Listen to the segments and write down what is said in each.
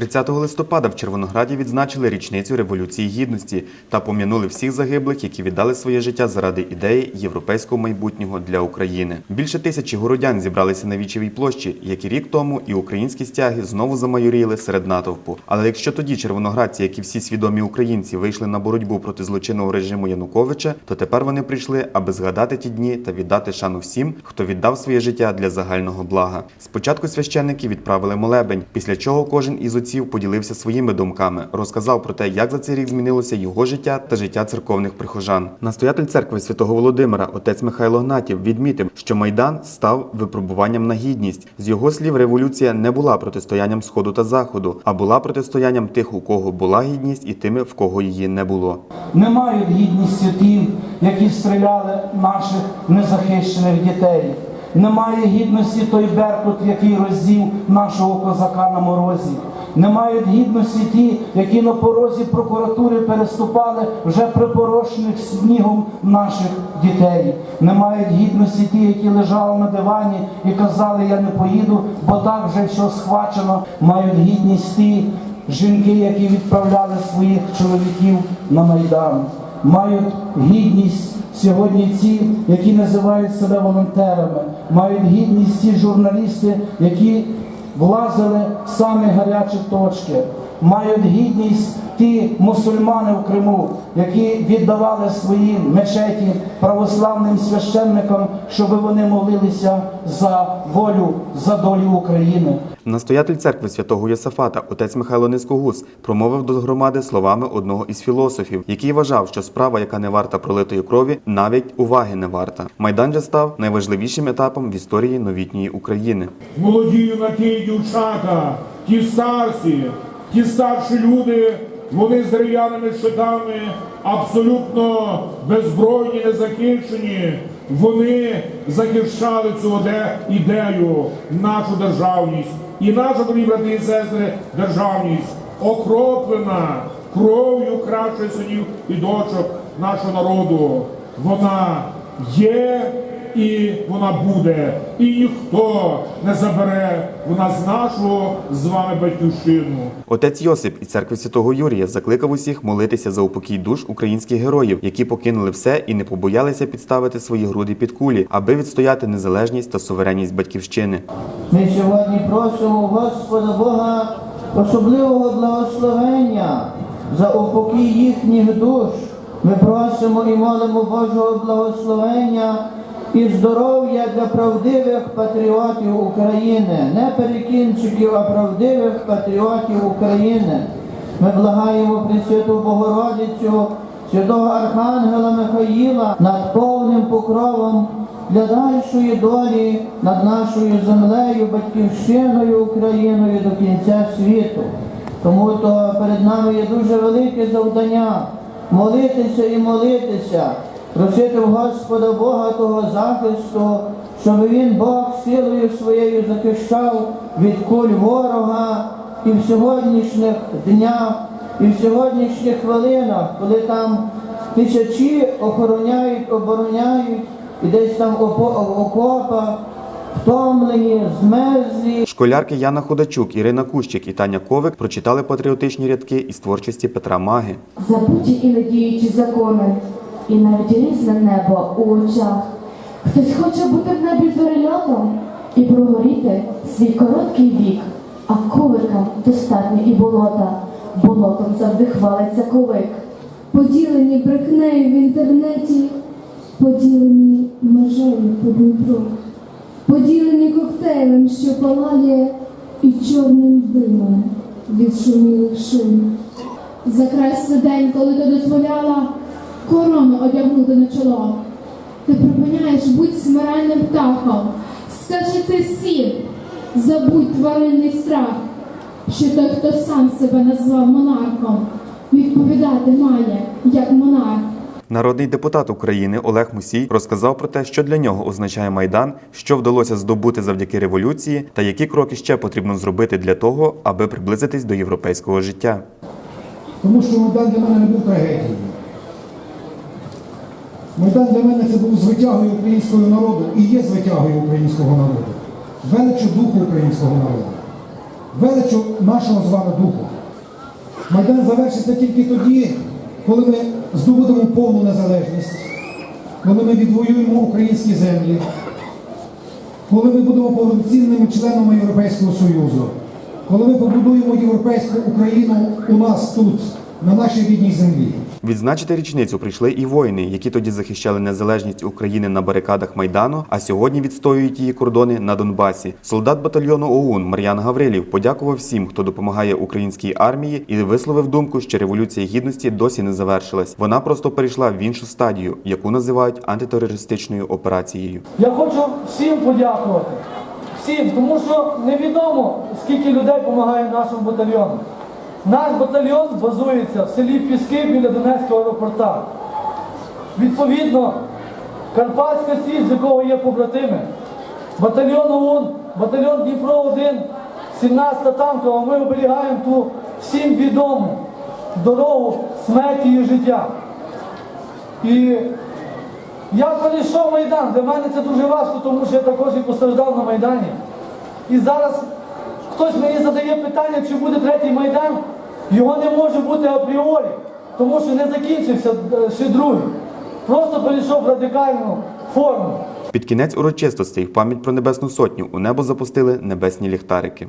30 листопада в Червонограді відзначили річницю Революції Гідності та пом'янули всіх загиблих, які віддали своє життя заради ідеї європейського майбутнього для України. Більше тисячі городян зібралися на Вічевій площі, як і рік тому, і українські стяги знову замайоріли серед натовпу. Але якщо тоді червоноградці, як і всі свідомі українці, вийшли на боротьбу проти злочинного режиму Януковича, то тепер вони прийшли, аби згадати ті дні та віддати шану всім, хто віддав своє життя для загального блага. Спочатку священники відправили молебень, після чого кожен із отців поділився своїми думками, розказав про те, як за цей рік змінилося його життя та життя церковних прихожан. Настоятель церкви святого Володимира, отець Михайло Гнатів, відмітив, що майдан став випробуванням на гідність. З його слів, революція не була протистоянням сходу та заходу, а була протистоянням тих, у кого була гідність, і тими, в кого її не було. не мають гідності ті, які стріляли наших незахищених дітей. Немає гідності той беркут, який роздів нашого козака на морозі. Не мають гідності ті, які на порозі прокуратури переступали вже припорошених снігом наших дітей. Не мають гідності ті, які лежали на дивані і казали, я не поїду, бо так вже все схвачено. Мають гідність ті, жінки, які відправляли своїх чоловіків на майдан, мають гідність сьогодні ті, які називають себе волонтерами, мають гідність ті журналісти, які влазили в самі гарячі точки, мають гідність ті мусульмани в Криму, які віддавали свої мечеті православним священникам, щоб вони молилися за волю, за долю України. Настоятель церкви святого Йосафата, отець Михайло Низкогуз, промовив до громади словами одного із філософів, який вважав, що справа, яка не варта пролитої крові, навіть уваги не варта. Майдан же став найважливішим етапом в історії новітньої України. молоді юнаки і дівчата, ті старші, ті старші люди, вони з дерев'яними щитами, абсолютно беззбройні, незахищені. Вони захищали цю ідею, нашу державність. І наша, дорогі брати і сестри, державність окроплена кров'ю кращих синів і дочок нашого народу. Вона є і вона буде, і ніхто не забере вона з нашого з вами батьківщину. Отець Йосип із церкви святого Юрія закликав усіх молитися за упокій душ українських героїв, які покинули все і не побоялися підставити свої груди під кулі, аби відстояти незалежність та суверенність батьківщини. Ми сьогодні просимо Господа Бога особливого благословення за упокій їхніх душ. Ми просимо і молимо Божого благословення і здоров'я для правдивих патріотів України, не перекінчиків, а правдивих патріотів України. Ми благаємо Пресвяту Богородицю, святого Архангела Михаїла над повним покровом для дальшої долі над нашою землею, батьківщиною Україною до кінця світу. Тому то перед нами є дуже велике завдання молитися і молитися, просити в Господа Бога того захисту, щоб він Бог силою своєю захищав від куль ворога і в сьогоднішніх днях, і в сьогоднішніх хвилинах, коли там тисячі охороняють, обороняють, і десь там в окопах, втомлені, змерзлі. Школярки Яна Ходачук, Ірина Кущик і Таня Ковик прочитали патріотичні рядки із творчості Петра Маги. Забуті і надіючі закони, і навіть різне небо у очах. Хтось хоче бути в небі зорельотом і прогоріти свій короткий вік, а ковика достатньо і болота. Болотом завжди хвалиться ковик. поділені брехнею в інтернеті, поділені межею по Дніпру, поділені коктейлем, що палає, і чорним димом від шумілих шин. Закрасся день, коли ти дозволяла корону одягнути на чоло. Ти припиняєш бути смиральним птахом. Скажи це всім, забудь тваринний страх, що той, хто сам себе назвав монархом, відповідати має як монарх. Народний депутат України Олег Мусій розказав про те, що для нього означає майдан, що вдалося здобути завдяки революції, та які кроки ще потрібно зробити для того, аби приблизитись до європейського життя. Тому що Майдан для мене не був трагедією. Майдан для мене це був звитягою українського народу і є звитягою українського народу, величу духу українського народу. величу нашого з вами духу. Майдан завершиться тільки тоді, коли ми здобудемо повну незалежність, коли ми відвоюємо українські землі, коли ми будемо повноцінними членами Європейського Союзу, коли ми побудуємо європейську Україну у нас тут, на нашій рідній землі. Відзначити річницю прийшли і воїни, які тоді захищали незалежність України на барикадах Майдану, а сьогодні відстоюють її кордони на Донбасі. Солдат батальйону ОУН Мар'ян Гаврилів подякував всім, хто допомагає українській армії, і висловив думку, що революція гідності досі не завершилась. Вона просто перейшла в іншу стадію, яку називають антитерористичною операцією. Я хочу всім подякувати. Всім, тому що невідомо, скільки людей допомагає нашому батальйону. Наш батальйон базується в селі Піски біля Донецького аеропорта. Відповідно, Карпатська Січ, з якого є побратими, батальйон ОУН, батальйон Дніпро-1, 17-та танкова, ми оберігаємо ту всім відому дорогу смерті і життя. І я перейшов Майдан. Для мене це дуже важко, тому що я також і постраждав на Майдані. І зараз хтось мені задає питання, чи буде третій Майдан. Його не може бути апріорі, тому що не закінчився е, ще другий. Просто перейшов в радикальну форму. Під кінець урочистостей в пам'ять про Небесну Сотню у небо запустили небесні ліхтарики.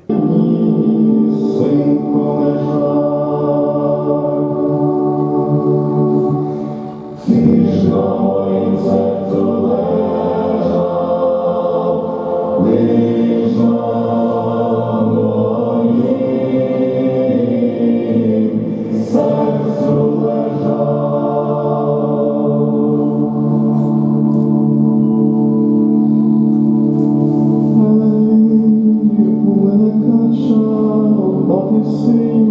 sing